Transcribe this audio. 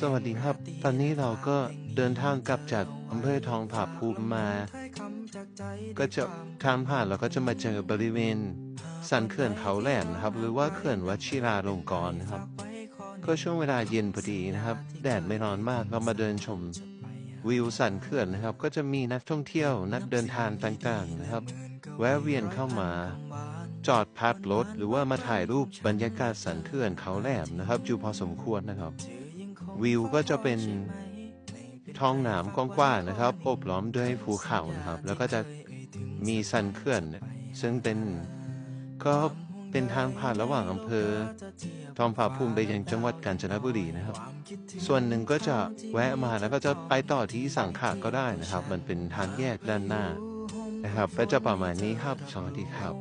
สวัสดีครับ ตอนนี้เราก็เดินทางกลับจากอำเภอทองผาภูมิมา ก็จะทางผ่านเราก็จะมาเจอบริเวณสันเขื่อนเขาแหลมนะครับ หรือว่าเขื่อนวชิราลงกรณ์นะครับ ก็ช่วงเวลาเย็นพอดีนะครับ แดดไม่ร้อนมากเรามาเดินชมวิวสันเขื่อนนะครับ ก็จะมีนักท่องเที่ยวนักเดินทางต่างๆนะครับ แวะเวียนเข้ามาจอดพักรถหรือว่ามาถ่ายรูปบรรยากาศสันเขื่อนเขาแหลมนะครับอยู่พอสมควรนะครับ วิวก็จะเป็นท้องหนามกว้างๆนะครับโอบล้อมด้วยภูเขานะครับ แล้วก็จะมีสันเขื่อน ซึ่งเป็นก็เป็นทางผ่านระหว่างอำเภอ ทองผาภูมิไปยังจังหวัดกาญจนบุรีนะครับ ส่วนหนึ่งก็จะแวะมาแล้วก็จะไปต่อที่สังขะก็ได้นะครับ มันเป็นทางแยกด้านหน้านะครับ ก็จะประมาณนี้ครับสวัสดีครับ